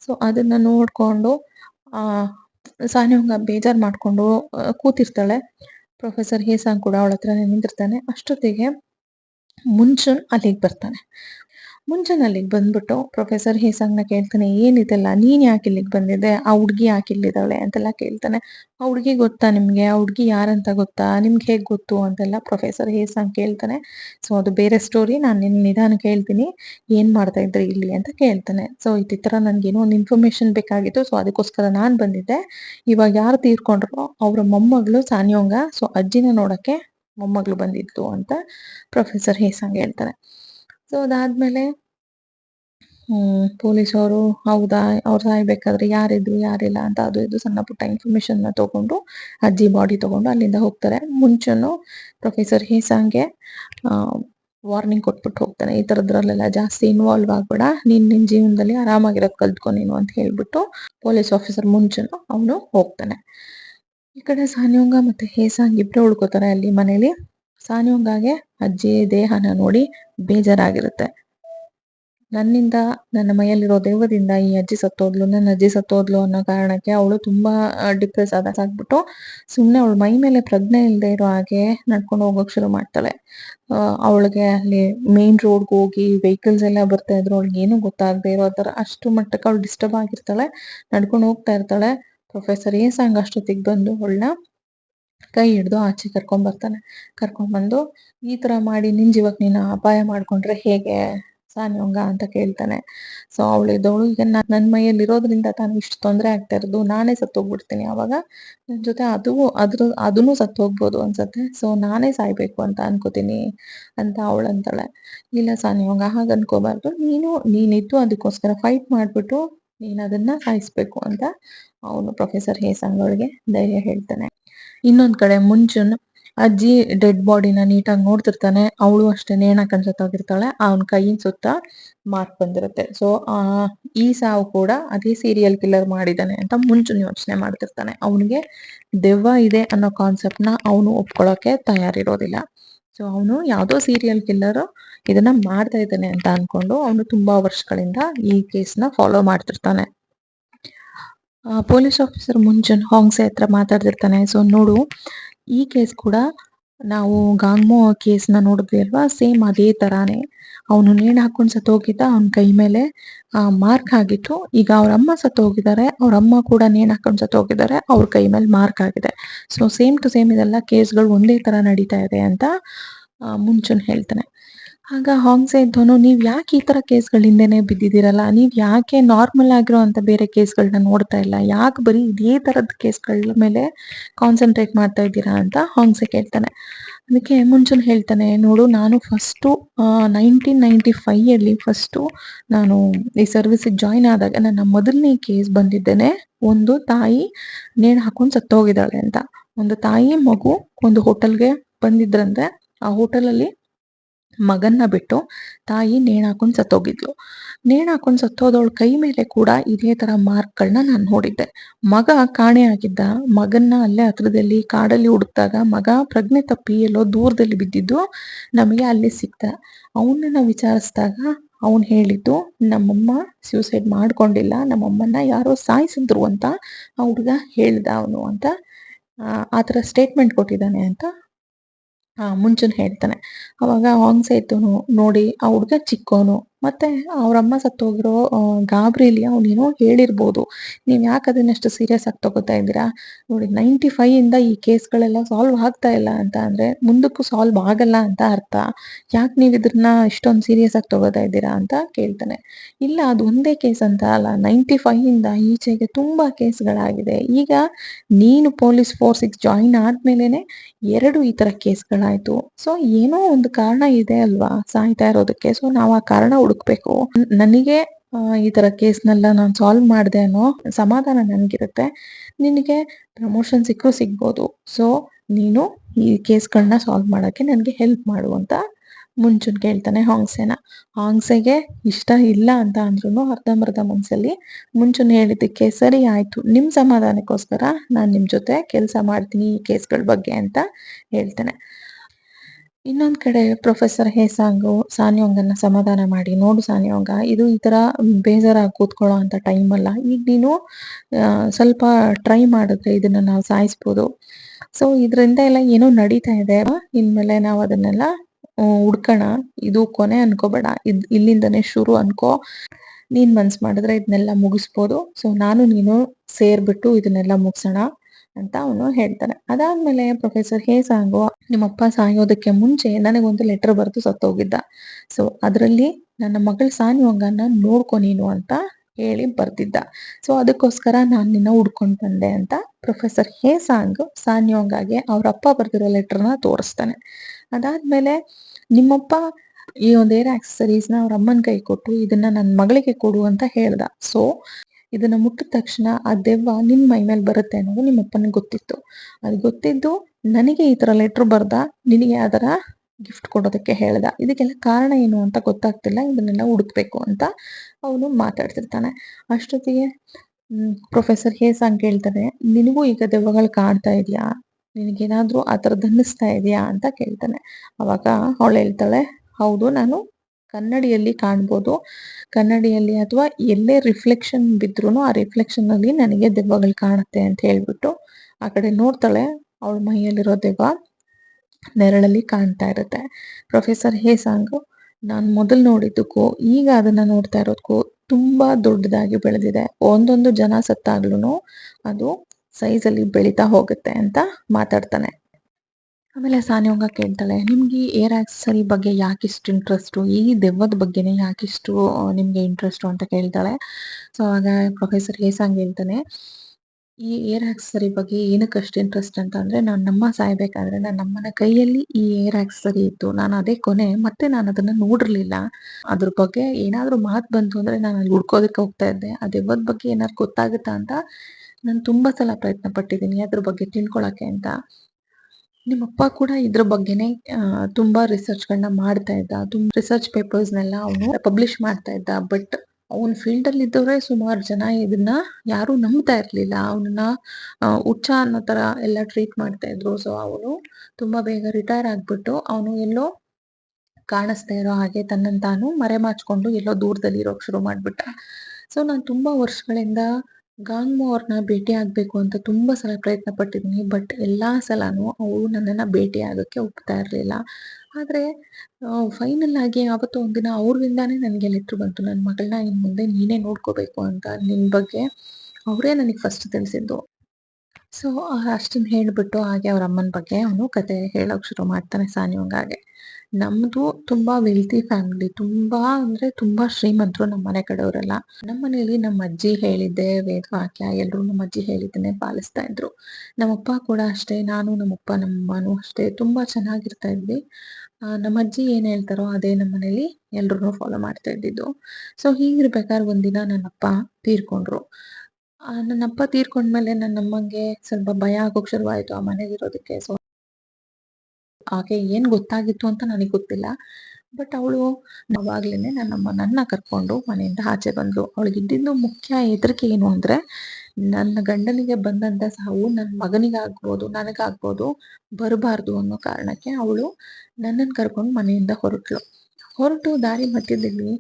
ಸೊ ಅದನ್ನ ನೋಡ್ಕೊಂಡು, ಆ ಬೇಜಾರು ಬೇಜಾರ್ ಮಾಡ್ಕೊಂಡು ಕೂತಿರ್ತಾಳೆ. ಪ್ರೊಫೆಸರ್ ಹೇಸಾಂಗ್ ಕೂಡ ಅವಳ ಹತ್ರ ನಿಂತಿರ್ತಾನೆ. ಅಷ್ಟೊತ್ತಿಗೆ ಮುಂಚೂನ್ ಅಲ್ಲಿಗೆ ಬರ್ತಾನೆ. ಮುಂಚೆನೆ ಅಲ್ಲಿಗೆ ಬಂದ್ಬಿಟ್ಟು ಪ್ರೊಫೆಸರ್ ಹೇಸಂಗ್ನ ಕೇಳ್ತಾನೆ, ಏನಿದೆಲ್ಲ? ನೀನ್ ಯಾಕೆ ಇಲ್ಲಿಗೆ ಬಂದಿದ್ದೆ? ಆ ಹುಡ್ಗಿ ಯಾಕೆ ಇಲ್ಲಿದ್ದಾಳೆ ಅಂತೆಲ್ಲ ಕೇಳ್ತಾನೆ. ಆ ಹುಡ್ಗಿ ಗೊತ್ತಾ ನಿಮ್ಗೆ? ಆ ಹುಡ್ಗಿ ಯಾರಂತ ಗೊತ್ತಾ? ನಿಮ್ಗೆ ಹೇಗೆ ಗೊತ್ತು ಅಂತೆಲ್ಲ ಪ್ರೊಫೆಸರ್ ಹೇಸಂಗ್ ಕೇಳ್ತಾನೆ. ಸೊ ಅದು ಬೇರೆ ಸ್ಟೋರಿ ನಾನು ನಿನ್ನ ನಿಧಾನ ಕೇಳ್ತೀನಿ. ಏನ್ ಮಾಡ್ತಾ ಇದ್ರಿ ಇಲ್ಲಿ ಅಂತ ಕೇಳ್ತಾನೆ. ಸೊ ಈ ತರ ನನ್ಗೇನೋ ಒಂದು ಇನ್ಫಾರ್ಮೇಶನ್ ಬೇಕಾಗಿತ್ತು. ಸೊ ಅದಕ್ಕೋಸ್ಕರ ನಾನ್ ಬಂದಿದ್ದೆ. ಇವಾಗ ಯಾರು ತೀರ್ಕೊಂಡ್ರು? ಅವ್ರ ಮೊಮ್ಮಗಳು ಸಾನ್ಯೋಂಗ. ಸೊ ಅಜ್ಜಿನ ನೋಡಕ್ಕೆ ಮೊಮ್ಮಗಳು ಬಂದಿತ್ತು ಅಂತ ಪ್ರೊಫೆಸರ್ ಹೇಸಂಗ್ ಹೇಳ್ತಾರೆ. ಸೊ ಅದಾದ್ಮೇಲೆ ಪೊಲೀಸವರು ಹೌದಾ, ಅವ್ರು ಸಾಯ್ಬೇಕಾದ್ರೆ ಯಾರಿದ್ರು, ಯಾರಿಲ್ಲ ಅಂತ ಅದು ಇದು ಸಣ್ಣ ಪುಟ್ಟ ಇನ್ಫಾರ್ಮೇಶನ್ ತಗೊಂಡು, ಅಜ್ಜಿ ಬಾಡಿ ತಗೊಂಡು ಅಲ್ಲಿಂದ ಹೋಗ್ತಾರೆ. ಮುಂಚೆನು ಪ್ರೊಫೆಸರ್ ಹೇಸಂಗೆ ವಾರ್ನಿಂಗ್ ಕೊಟ್ಬಿಟ್ಟು ಹೋಗ್ತಾನೆ. ಈ ತರದ್ರಲ್ಲೆಲ್ಲ ಜಾಸ್ತಿ ಇನ್ವಾಲ್ವ್ ಆಗ್ಬೇಡ. ನೀನ್ ನಿನ್ ಜೀವನದಲ್ಲಿ ಆರಾಮಾಗಿರೋದ್ ಕಲ್ತ್ಕೊ ನೀನು ಅಂತ ಹೇಳ್ಬಿಟ್ಟು ಪೊಲೀಸ್ ಆಫೀಸರ್ ಮುಂಚೆನು ಅವನು ಹೋಗ್ತಾನೆ. ಈ ಕಡೆ ಸಾನ್ಯೋಂಗ ಮತ್ತೆ ಹೇಸಾಂಗ್ ಇಬ್ರು ಉಳ್ಕೋತಾರೆ ಅಲ್ಲಿ ಮನೇಲಿ. ಸಾನ್ಯೋಂಗಾಗೆ ಅಜ್ಜಿ, ದೇಹನ ನೋಡಿ ಬೇಜಾರಾಗಿರುತ್ತೆ. ನನ್ನಿಂದ, ನನ್ನ ಮೈಯಲ್ಲಿರೋ ದೈವದಿಂದ ಈ ಅಜ್ಜಿ ಸತ್ತೋದ್ಲು ನನ್ನ ಅಜ್ಜಿ ಸತ್ತೋದ್ಲು ಅನ್ನೋ ಕಾರಣಕ್ಕೆ ಅವಳು ತುಂಬಾ ಡಿಪ್ರೆಸ್ ಆದ ಸುಮ್ಮನೆ ಸುಮ್ನೆ ಅವಳ ಮೈ ಮೇಲೆ ಪ್ರಜ್ಞೆ ಇಲ್ಲದೆ ಇರೋ ಹಾಗೆ ನಡ್ಕೊಂಡು ಹೋಗೋಕೆ ಶುರು ಮಾಡ್ತಾಳೆ. ಅವಳಿಗೆ ಅಲ್ಲಿ ಮೇನ್ ರೋಡ್ಗೆ ಹೋಗಿ ವೆಹಿಕಲ್ಸ್ ಎಲ್ಲ ಬರ್ತಾ ಇದ್ರು, ಅವಳಿಗೆ ಏನು ಗೊತ್ತಾಗದೆ ಇರೋ ಥರ ಅಷ್ಟು ಮಟ್ಟಕ್ಕೆ ಅವಳು ಡಿಸ್ಟರ್ಬ್ ಆಗಿರ್ತಾಳೆ. ನಡ್ಕೊಂಡು ಹೋಗ್ತಾ ಇರ್ತಾಳೆ. ಪ್ರೊಫೆಸರ್ ಏ ಸಾಂಗ್ ಅಷ್ಟೊತ್ತಿಗೆ ಬಂದು ಅವಳನ್ನ ಕೈ ಹಿಡ್ದು ಆಚೆ ಕರ್ಕೊಂಡ್ ಬರ್ತಾನೆ. ಕರ್ಕೊಂಡ್ ಬಂದು, ಈ ತರ ಮಾಡಿ ನಿನ್ ಜೀವಕ್ ನೀನು ಅಪಾಯ ಮಾಡ್ಕೊಂಡ್ರೆ ಹೇಗೆ ಸಾನ್ಯೋಂಗ? ಅಂತ ಕೇಳ್ತಾನೆ. ಸೊ ಅವಳಿದ್ದವಳು ಈಗ ನನ್ನ ಮೈಯಲ್ಲಿ ಇರೋದ್ರಿಂದ ತಾನು ಇಷ್ಟು ತೊಂದರೆ ಆಗ್ತಾ ಇರೋದು, ನಾನೇ ಸತ್ತೋಗ್ಬಿಡ್ತೀನಿ ಅವಾಗ. ನನ್ನ ಜೊತೆ ಅದು, ಅದ್ರ, ಅದನ್ನು ಸತ್ತೋಗ್ಬೋದು ಅನ್ಸತ್ತೆ. ಸೊ ನಾನೇ ಸಾಯ್ಬೇಕು ಅಂತ ಅನ್ಕೋತೀನಿ ಅಂತ ಅವಳು ಅಂತಾಳೆ. ಇಲ್ಲ ಸಾನ್ಯೋಂಗ ಹಾಗೆ ಅನ್ಕೋಬಾರ್ದು ನೀನು, ನೀನಿದ್ದು ಅದಕ್ಕೋಸ್ಕರ ಫೈಟ್ ಮಾಡ್ಬಿಟ್ಟು ನೀನ್ ಅದನ್ನ ಸಾಯಿಸ್ಬೇಕು ಅಂತ ಅವನು ಪ್ರೊಫೆಸರ್ ಹೇಸಂಗ್ ಅವಳಿಗೆ ಧೈರ್ಯ ಹೇಳ್ತಾನೆ. ಇನ್ನೊಂದ್ ಕಡೆ ಮುಂಚೂನ್ ಅಜ್ಜಿ ಡೆಡ್ ಬಾಡಿನ ನೀಟಾಗಿ ನೋಡ್ತಿರ್ತಾನೆ, ಅವಳು ಅಷ್ಟೇ ನೇಣ ಸತ್ತೋಗಿರ್ತಾಳೆ ಅವನ ಕೈಯಿನ ಸುತ್ತ ಮಾರ್ಕ್ ಬಂದಿರುತ್ತೆ. ಸೊ ಆ, ಈ ಸಾವು ಕೂಡ ಅದೇ ಸೀರಿಯಲ್ ಕಿಲ್ಲರ್ ಮಾಡಿದ್ದಾನೆ ಅಂತ ಮುಂಚೂನ್ ಯೋಚನೆ ಮಾಡ್ತಿರ್ತಾನೆ. ಅವನಿಗೆ ದೆವ್ವ ಇದೆ ಅನ್ನೋ ಕಾನ್ಸೆಪ್ಟ್ನ ಅವನು ಒಪ್ಕೊಳ್ಳೋಕೆ ತಯಾರಿರೋದಿಲ್ಲ. ಸೊ ಅವನು ಯಾವುದೋ ಸೀರಿಯಲ್ ಕಿಲ್ಲರ್ ಇದನ್ನ ಮಾಡ್ತಾ ಇದ್ದಾನೆ ಅಂತ ಅನ್ಕೊಂಡು ಅವನು ತುಂಬಾ ವರ್ಷಗಳಿಂದ ಈ ಕೇಸ್ನ ಫಾಲೋ ಮಾಡ್ತಿರ್ತಾನೆ. ಪೊಲೀಸ್ ಆಫೀಸರ್ ಮುಂಚೂನ್ ಹಾಂಗ್ಸೆ ಹತ್ರ ಮಾತಾಡ್ತಿರ್ತಾನೆ. ಸೊ ನೋಡು, ಈ ಕೇಸ್ ಕೂಡ ನಾವು ಗಾಂಗ್ಮೋ ಕೇಸ್ನ ನೋಡಿದ್ವಿ ಅಲ್ವಾ? ಸೇಮ್ ಅದೇ ತರಾನೇ. ಅವನು ನೇಣು ಹಾಕೊಂಡು ಸತ್ತೋಗಿದ್ದ, ಅವನ ಕೈ ಮೇಲೆ ಮಾರ್ಕ್ ಆಗಿತ್ತು. ಈಗ ಅವ್ರ ಅಮ್ಮ ಸತ್ತೋಗಿದ್ದಾರೆ, ಅವ್ರ ಅಮ್ಮ ಕೂಡ ನೇಣು ಹಾಕೊಂಡು ಸತ್ತೋಗಿದ್ದಾರೆ, ಅವ್ರ ಕೈ ಮೇಲೆ ಮಾರ್ಕ್ ಆಗಿದೆ. ಸೊ ಸೇಮ್ ಟು ಸೇಮ್ ಇದೆಲ್ಲ ಕೇಸ್ಗಳು ಒಂದೇ ತರ ನಡೀತಾ ಇದೆ ಅಂತ ಮುಂಚೂನ್ ಹೇಳ್ತಾನೆ. ಆಗ ಹಾಂಗ್ಸೆ ಇದ್ದವನು ನೀವ್ ಯಾಕೆ ಈ ತರ ಕೇಸ್ಗಳಿಂದನೇ ಬಿದ್ದಿದ್ದೀರಲ್ಲ? ನೀವ್ ಯಾಕೆ ನಾರ್ಮಲ್ ಆಗಿರೋ ಅಂತ ಬೇರೆ ಕೇಸ್ಗಳನ್ನ ನೋಡ್ತಾ ಇಲ್ಲ? ಯಾಕೆ ಬರೀ ಇದೇ ತರದ ಕೇಸ್ಗಳ ಮೇಲೆ ಕಾನ್ಸಂಟ್ರೇಟ್ ಮಾಡ್ತಾ ಇದ್ದೀರಾ ಅಂತ ಹಾಂಗ್ಸೆ ಕೇಳ್ತಾನೆ. ಅದಕ್ಕೆ ಮುಂಚೂನ್ ಹೇಳ್ತಾನೆ, ನೋಡು, ನಾನು ಫಸ್ಟು ನೈನ್ಟೀನ್ ನೈಂಟಿ ಫೈವ್ ಅಲ್ಲಿ ಫಸ್ಟು ನಾನು ಈ ಸರ್ವಿಸಿಗೆ ಜಾಯ್ನ್ ಆದಾಗ ನನ್ನ ಮೊದಲನೇ ಕೇಸ್ ಬಂದಿದ್ದೇನೆ. ಒಂದು ತಾಯಿ ನೇಣು ಹಾಕೊಂಡು ಸತ್ತೋಗಿದ್ದಾಳೆ ಅಂತ. ಒಂದು ತಾಯಿ ಮಗು ಒಂದು ಹೋಟೆಲ್ಗೆ ಬಂದಿದ್ರಂತೆ. ಆ ಹೋಟೆಲಲ್ಲಿ ಮಗನ್ನ ಬಿಟ್ಟು ತಾಯಿ ನೇಣಾಕೊಂಡು ಸತ್ತೋಗಿದ್ಲು. ನೇಣಾಕೊಂಡು ಸತ್ತೋದವಳ ಕೈ ಮೇಲೆ ಕೂಡ ಇದೇ ತರ ಮಾರ್ಕ್ಗಳನ್ನ ನಾನು ನೋಡಿದ್ದೆ. ಮಗ ಕಾಣೆ ಆಗಿದ್ದ, ಮಗನ್ನ ಅಲ್ಲೇ ಹತ್ರದಲ್ಲಿ ಕಾಡಲ್ಲಿ ಹುಡುಕ್ದಾಗ ಮಗ ಪ್ರಜ್ಞೆ ತಪ್ಪಿ ಎಲ್ಲೋ ದೂರದಲ್ಲಿ ಬಿದ್ದಿದ್ದು ನಮಗೆ ಅಲ್ಲಿ ಸಿಕ್ತ. ಅವನನ್ನ ವಿಚಾರಿಸಿದಾಗ ಅವನು ಹೇಳಿದ್ದು, ನಮ್ಮಮ್ಮ ಸ್ಯೂಸೈಡ್ ಮಾಡ್ಕೊಂಡಿಲ್ಲ, ನಮ್ಮಮ್ಮನ್ನ ಯಾರೋ ಸಾಯಿಸಿದ್ರು ಅಂತ ಆ ಹುಡುಗ ಹೇಳ್ದ ಅವನು ಅಂತ, ಆ ಥರ ಸ್ಟೇಟ್ಮೆಂಟ್ ಕೊಟ್ಟಿದ್ದಾನೆ ಅಂತ ಮುಂಚೂನ್ ಹೇಳ್ತಾನೆ. ಅವಾಗ ಹಾಂಗ್ಸೆ ಇದ್ದವನು ನೋಡಿ ಆ ಹುಡುಗ ಚಿಕ್ಕೋನು. ಮತ್ತೆ ಅವ್ರಮ್ಮ ಸತ್ತೋಗಿರೋ ಗಾಬ್ರಿಲಿ ಅವನೇನೋ ಹೇಳಿರ್ಬೋದು. ನೀವ್ ಯಾಕೆ ಅದನ್ನಷ್ಟು ಸೀರಿಯಸ್ ಆಗಿ ತಗೋತಾ ಇದ್ದೀರಾ? ನೋಡಿ ನೈಂಟಿ ಫೈವ್ ಇಂದ ಈ ಕೇಸ್ಗಳೆಲ್ಲ ಸಾಲ್ವ್ ಆಗ್ತಾ ಇಲ್ಲ ಅಂತ ಅಂದ್ರೆ ಮುಂದಕ್ಕೂ ಸಾಲ್ವ್ ಆಗಲ್ಲ ಅಂತ ಅರ್ಥ. ಯಾಕೆ ನೀವ್ ಇದನ್ನ ಇಷ್ಟೊಂದು ಸೀರಿಯಸ್ ಆಗಿ ತಗೋತಾ ಇದ್ದೀರಾ ಅಂತ ಕೇಳ್ತಾನೆ. ಇಲ್ಲ, ಅದು ಒಂದೇ ಕೇಸ್ ಅಂತ ಅಲ್ಲ. ನೈಂಟಿ ಫೈವ್ ಇಂದ ಈಚೆಗೆ ತುಂಬಾ ಕೇಸ್ಗಳಾಗಿದೆ. ಈಗ ನೀನು ಪೊಲೀಸ್ ಫೋರ್ಸಿಗೆ ಜಾಯಿನ್ ಆದ್ಮೇಲೆನೆ ಎರಡು ಈ ತರ ಕೇಸ್ಗಳಾಯ್ತು. ಸೊ ಏನೋ ಒಂದು ಕಾರಣ ಇದೆ ಅಲ್ವಾ ಸಾಯ್ತಾ ಇರೋದಕ್ಕೆ? ಸೊ ನಾವು ಆ ಕಾರಣ ಹುಡುಕ್ಬೇಕು. ನನಗೆ ಈ ತರ ಕೇಸ್ನೆಲ್ಲ ನಾನು ಸಾಲ್ವ್ ಮಾಡಿದೆ ಅನ್ನೋ ಸಮಾಧಾನ ನನಗಿರುತ್ತೆ. ನಿನಗೆ ಪ್ರಮೋಷನ್ ಸಿಕ್ಕೂ ಸಿಗ್ಬೋದು. ಸೊ ನೀನು ಈ ಕೇಸ್ಗಳನ್ನ ಸಾಲ್ವ್ ಮಾಡೋಕ್ಕೆ ನನಗೆ ಹೆಲ್ಪ್ ಮಾಡು ಅಂತ ಮುಂಚೂನ್ ಕೇಳ್ತಾನೆ ಹಾಂಗ್ಸೆನ ಹಾಂಗ್ಸೆಗೆ ಇಷ್ಟ ಇಲ್ಲ ಅಂತ ಅಂದ್ರೂ ಅರ್ಧಂಬರ್ಧ ಮನಸ್ಸಲ್ಲಿ ಮುಂಚೂನ್ ಹೇಳಿದ್ದಕ್ಕೆ, ಸರಿ ಆಯ್ತು ನಿಮ್ಮ ಸಮಾಧಾನಕ್ಕೋಸ್ಕರ ನಾನು ನಿಮ್ಮ ಜೊತೆ ಕೆಲಸ ಮಾಡ್ತೀನಿ ಈ ಕೇಸ್ಗಳ ಬಗ್ಗೆ ಅಂತ ಹೇಳ್ತಾನೆ. ಇನ್ನೊಂದ್ ಕಡೆ ಪ್ರೊಫೆಸರ್ ಹೇಸಾಂಗು ಸಾನ್ಯೋಂಗನ್ನ ಸಮಾಧಾನ ಮಾಡಿ, ನೋಡು ಸಾನ್ಯೋಂಗ ಇದು ಈ ತರ ಬೇಜಾರಾಗಿ ಕೂತ್ಕೊಳ್ಳೋ ಅಂತ ಟೈಮ್ ಅಲ್ಲ. ಈಗ ನೀನು ಸ್ವಲ್ಪ ಟ್ರೈ ಮಾಡಿದ್ರೆ ಇದನ್ನ ನಾವು ಸಾಯಿಸ್ಬೋದು. ಸೊ ಇದರಿಂದ ಎಲ್ಲ ಏನೋ ನಡೀತಾ ಇದೆ. ಇನ್ಮೇಲೆ ನಾವು ಅದನ್ನೆಲ್ಲ ಹುಡ್ಕೋಣ. ಇದು ಕೊನೆ ಅನ್ಕೋಬೇಡ. ಇದ್, ಇಲ್ಲಿಂದನೇ ಶುರು ಅನ್ಕೋ. ನೀನ್ ಮನ್ಸ್ ಮಾಡಿದ್ರೆ ಇದನ್ನೆಲ್ಲ ಮುಗಿಸ್ಬೋದು. ಸೊ ನಾನು, ನೀನು ಸೇರ್ಬಿಟ್ಟು ಇದನ್ನೆಲ್ಲ ಮುಗಿಸೋಣ. ಅಂತ ಅವನು ಹೇಳ್ತಾನೆ. ಅದಾದ್ಮೇಲೆ ಪ್ರೊಫೆಸರ್ ಹೇ ಸಾಂಗು ನಿಮ್ಮಪ್ಪ ಸಾಯೋದಕ್ಕೆ ಮುಂಚೆ ನನಗೊಂದು ಲೆಟರ್ ಬರೆದು ಸತ್ತೋಗಿದ್ದ. ಸೊ ಅದರಲ್ಲಿ ನನ್ನ ಮಗಳ ಸಾನ್ಯೋಂಗನ್ನ ನೋಡ್ಕೊ ನೀನು ಅಂತ ಹೇಳಿ ಬರ್ತಿದ್ದ ಸೊ ಅದಕ್ಕೋಸ್ಕರ ನಾನು ನಿನ್ನ ಹುಡ್ಕೊಂಡ್ ಬಂದೆ ಅಂತ ಪ್ರೊಫೆಸರ್ ಹೇ ಸಾಂಗ್ ಸಾನ್ಯೋಂಗಾಗೆ ಅವ್ರ ಅಪ್ಪ ಬರ್ದಿರೋ ಲೆಟರ್ನ ತೋರಿಸ್ತಾನೆ. ಅದಾದ್ಮೇಲೆ ನಿಮ್ಮಪ್ಪ ಈ ಒಂದು ಏರ್ನ ಅವ್ರ ಅಮ್ಮನ ಕೈ ಕೊಟ್ಟು ಇದನ್ನ ನನ್ನ ಮಗಳಿಗೆ ಕೊಡು ಅಂತ ಹೇಳ್ದ. ಸೊ ಇದನ್ನ ಮುಟ್ಟಿದ ತಕ್ಷಣ ಆ ದೆವ್ವ ನಿನ್ ಮೈ ಮೇಲೆ ಬರುತ್ತೆ ಅನ್ನೋದು ನಿಮ್ಮ ಅಪ್ಪನಿಗೆ ಗೊತ್ತಿತ್ತು. ಅದು ಗೊತ್ತಿದ್ದು ನನಗೆ ಈ ತರ ಲೆಟರ್ ಬರ್ದ, ನಿನಗೆ ಅದರ ಗಿಫ್ಟ್ ಕೊಡೋದಕ್ಕೆ ಹೇಳ್ದ. ಇದಕ್ಕೆಲ್ಲ ಕಾರಣ ಏನು ಅಂತ ಗೊತ್ತಾಗ್ತಿಲ್ಲ, ಇದನ್ನೆಲ್ಲ ಹುಡುಕ್ಬೇಕು ಅಂತ ಅವನು ಮಾತಾಡ್ತಿರ್ತಾನೆ. ಅಷ್ಟೊತ್ತಿಗೆ ಪ್ರೊಫೆಸರ್ ಹೇಸಾಂಗ್ ಕೇಳ್ತಾರೆ, ನಿನಗೂ ಈಗ ದೆವ್ವಗಳು ಕಾಣ್ತಾ ಇದೆಯಾ? ನಿನಗೇನಾದ್ರೂ ಆ ಥರದ್ದು ಅನ್ನಿಸ್ತಾ ಇದೆಯಾ? ಅಂತ ಕೇಳ್ತಾನೆ. ಅವಾಗ ಅವಳು ಹೇಳ್ತಾಳೆ, ಹೌದು, ನಾನು ಕನ್ನಡಿಯಲ್ಲಿ ಕಾಣ್ಬೋದು. ಕನ್ನಡಿಯಲ್ಲಿ ಅಥವಾ ಎಲ್ಲೇ ರಿಫ್ಲೆಕ್ಷನ್ ಬಿದ್ರು ಆ ರಿಫ್ಲೆಕ್ಷನ್ ಅಲ್ಲಿ ನನಗೆ ದೆವ್ವಗಳು ಕಾಣುತ್ತೆ ಅಂತ ಹೇಳ್ಬಿಟ್ಟು ಆ ಕಡೆ ನೋಡ್ತಾಳೆ. ಅವಳ ಮೈಯಲ್ಲಿರೋ ದೆವ್ವ ನೆರಳಲ್ಲಿ ಕಾಣ್ತಾ ಇರುತ್ತೆ. ಪ್ರೊಫೆಸರ್ ಹೇ ಸಾಂಗ್, ನಾನು ಮೊದಲು ನೋಡಿದ್ದಕ್ಕೂ ಈಗ ಅದನ್ನ ನೋಡ್ತಾ ಇರೋದಕ್ಕೂ ತುಂಬಾ ದೊಡ್ಡದಾಗಿ ಬೆಳೆದಿದೆ. ಒಂದೊಂದು ಜನ ಸತ್ತಾಗ್ಲೂ ಅದು ಸೈಜಲ್ಲಿ ಬೆಳೀತಾ ಹೋಗುತ್ತೆ ಅಂತ ಮಾತಾಡ್ತಾನೆ. ಆಮೇಲೆ ಸಾನಿಯೋಗ ಕೇಳ್ತಾಳೆ, ನಿಮ್ಗೆ ಏರ್ ಆಕ್ಸರಿ ಬಗ್ಗೆ ಯಾಕಿಷ್ಟು ಇಂಟ್ರೆಸ್ಟು ಈ ದೆವ್ವದ ಬಗ್ಗೆನೇ ಯಾಕಿಷ್ಟು ನಿಮ್ಗೆ ಇಂಟ್ರೆಸ್ಟು ಅಂತ ಕೇಳ್ತಾಳೆ? ಸೊ ಆಗ ಪ್ರೊಫೆಸರ್ ಹೇಸಾಂಗ್ ಹೇಳ್ತಾನೆ, ಈ ಏರ್ ಆಕ್ಸರಿ ಬಗ್ಗೆ ಏನಕ್ಕೆ ಅಷ್ಟು ಇಂಟ್ರೆಸ್ಟ್ ಅಂತ ಅಂದ್ರೆ, ನಾನು ನಮ್ಮ ಸಾಯ್ಬೇಕಾದ್ರೆ ನಾನು ನಮ್ಮನ ಕೈಯಲ್ಲಿ ಈ ಏರ್ ಆಕ್ಸರಿ ಇತ್ತು. ನಾನು ಅದೇ ಕೊನೆ, ಮತ್ತೆ ನಾನು ಅದನ್ನ ನೋಡಿರ್ಲಿಲ್ಲ. ಅದ್ರ ಬಗ್ಗೆ ಏನಾದ್ರೂ ಮಾತು ಬಂತು ಅಂದ್ರೆ ನಾನು ಅಲ್ಲಿ ಹುಡ್ಕೋದಕ್ಕೆ ಹೋಗ್ತಾ ಇದ್ದೆ. ಆ ದೆವ್ವದ ಬಗ್ಗೆ ಏನಾದ್ರು ಗೊತ್ತಾಗುತ್ತಾ ಅಂತ ನಾನು ತುಂಬಾ ಸಲ ಪ್ರಯತ್ನ ಪಟ್ಟಿದ್ದೀನಿ. ಅದ್ರ ಬಗ್ಗೆ ತಿಳ್ಕೊಳಕ್ಕೆ ಅಂತ. ನಿಮ್ಮಪ್ಪ ಕೂಡ ಇದ್ರ ಬಗ್ಗೆನೇ ತುಂಬಾ ರಿಸರ್ಚ್ಗಳನ್ನ ಮಾಡ್ತಾ ಇದ್ದ. ತುಂಬ ರಿಸರ್ಚ್ ಪೇಪರ್ಸ್ನೆಲ್ಲ ಅವನು ಪಬ್ಲಿಷ್ ಮಾಡ್ತಾ ಇದ್ದ. ಬಟ್ ಅವನ ಫೀಲ್ಡ್ ಅಲ್ಲಿ ಇದ್ದವರೇ ಸುಮಾರು ಜನ ಇದನ್ನ ಯಾರು ನಂಬ್ತಾ ಇರ್ಲಿಲ್ಲ. ಅವನನ್ನ ಹುಚ್ಚ ಅನ್ನೋ ತರ ಎಲ್ಲ ಟ್ರೀಟ್ ಮಾಡ್ತಾ ಇದ್ರು. ಸೊ ಅವನು ತುಂಬಾ ಬೇಗ ರಿಟೈರ್ ಆಗ್ಬಿಟ್ಟು ಅವನು ಎಲ್ಲೋ ಕಾಣಿಸ್ತಾ ಇರೋ ಹಾಗೆ ತನ್ನನ್ನು ತಾನು ಮರೆಮಾಚ್ಕೊಂಡು ಎಲ್ಲೋ ದೂರದಲ್ಲಿ ಇರೋಕ್ ಶುರು ಮಾಡ್ಬಿಟ್ಟ. ಸೊ ನಾನು ತುಂಬಾ ವರ್ಷಗಳಿಂದ ಗಾಂಗ್ಮೋ ಅವ್ರನ್ನ ಭೇಟಿ ಆಗ್ಬೇಕು ಅಂತ ತುಂಬಾ ಸಲ ಪ್ರಯತ್ನ ಪಟ್ಟಿದ್ದೀನಿ, ಬಟ್ ಎಲ್ಲಾ ಸಲಾನು ಅವರು ನನ್ನನ್ನ ಭೇಟಿ ಆಗಕ್ಕೆ ಒಪ್ತಾ ಇರ್ಲಿಲ್ಲ. ಆದ್ರೆ ಫೈನಲ್ ಆಗಿ ಅವತ್ತು ಒಂದಿನ ಅವ್ರಿಂದಾನೇ ನನಗೆ ಲೆಟ್ರ್ ಬಂತು. ನನ್ನ ಮಗಳನ್ನ ಇನ್ ಮುಂದೆ ನೀನೇ ನೋಡ್ಕೋಬೇಕು ಅಂತ ನಿನ್ ಬಗ್ಗೆ ಅವರೇ ನನಗೆ ಫಸ್ಟ್ ತಿಳಿಸಿದ್ದು. ಸೊ ಅಷ್ಟನ್ನು ಹೇಳಿಬಿಟ್ಟು ಹಾಗೆ ಅವ್ರ ಅಮ್ಮನ ಬಗ್ಗೆ ಅವನು ಕತೆ ಹೇಳೋಕ್ ಶುರು ಮಾಡ್ತಾನೆ ಸಾನಿವಂಗಾಗೆ ನಮ್ದು ತುಂಬಾ ವೆಲ್ತಿ ಫ್ಯಾಮಿಲಿ ತುಂಬಾ ಅಂದ್ರೆ ತುಂಬಾ ಶ್ರೀಮಂತರು ನಮ್ಮ ಮನೆ ಕಡೆಯವರೆಲ್ಲ. ನಮ್ಮ ಮನೆಯಲ್ಲಿ ನಮ್ಮ ಅಜ್ಜಿ ಹೇಳಿದ್ದೆ ವೇದವಾಕ್ಯ ಎಲ್ರು ನಮ್ಮ ಅಜ್ಜಿ ಹೇಳಿದ್ದನ್ನೇ ಪಾಲಿಸ್ತಾ ಇದ್ರು. ನಮ್ಮಪ್ಪ ಕೂಡ ಅಷ್ಟೇ, ನಾನು ನಮ್ಮಪ್ಪ ನಮ್ಮಮ್ಮನೂ ಅಷ್ಟೇ, ತುಂಬಾ ಚೆನ್ನಾಗಿರ್ತಾ ಇದ್ವಿ. ನಮ್ಮ ಅಜ್ಜಿ ಏನ್ ಹೇಳ್ತಾರೋ ಅದೇ ನಮ್ಮ ಮನೇಲಿ ಎಲ್ರು ಫಾಲೋ ಮಾಡ್ತಾ ಇದ್ದಿದ್ದು. ಸೊ ಹೀಗಿರ್ಬೇಕಾದ್ರೆ ಒಂದಿನ ನನ್ನಪ್ಪ ತೀರ್ಕೊಂಡ್ರು. ನನ್ನಪ್ಪ ತೀರ್ಕೊಂಡ್ಮೇಲೆ ನನ್ನಮ್ಮಂಗೆ ಸ್ವಲ್ಪ ಭಯ ಆಗೋಕ್ ಶುರುವಾಯ್ತು ಆ ಮನೇಲಿರೋದಕ್ಕೆ. ಸೊ ಆಕೆ ಏನ್ ಗೊತ್ತಾಗಿತ್ತು ಅಂತ ನನಗೆ ಗೊತ್ತಿಲ್ಲ. ಬಟ್ ಅವಳು ಅವಾಗ್ಲೇನೆ ನನ್ನ ಕರ್ಕೊಂಡು ಮನೆಯಿಂದ ಆಚೆ ಬಂದ್ಲು ಅವಳಿಗೆ ಇದ್ದಿದ್ದು ಮುಖ್ಯ ಹೆದರಿಕೆ ಏನು ಅಂದ್ರೆ, ನನ್ನ ಗಂಡನಿಗೆ ಬಂದಂತ ಸಾವು ನನ್ನ ಮಗನಿಗಾಗ್ಬೋದು, ನನಗಾಗ್ಬೋದು ಬರಬಾರ್ದು ಅನ್ನೋ ಕಾರಣಕ್ಕೆ ಅವಳು ನನ್ನನ್ನು ಕರ್ಕೊಂಡು ಮನೆಯಿಂದ ಹೊರಟ್ಲು ಹೊರಟು ದಾರಿ ಮಧ್ಯದಲ್ಲಿ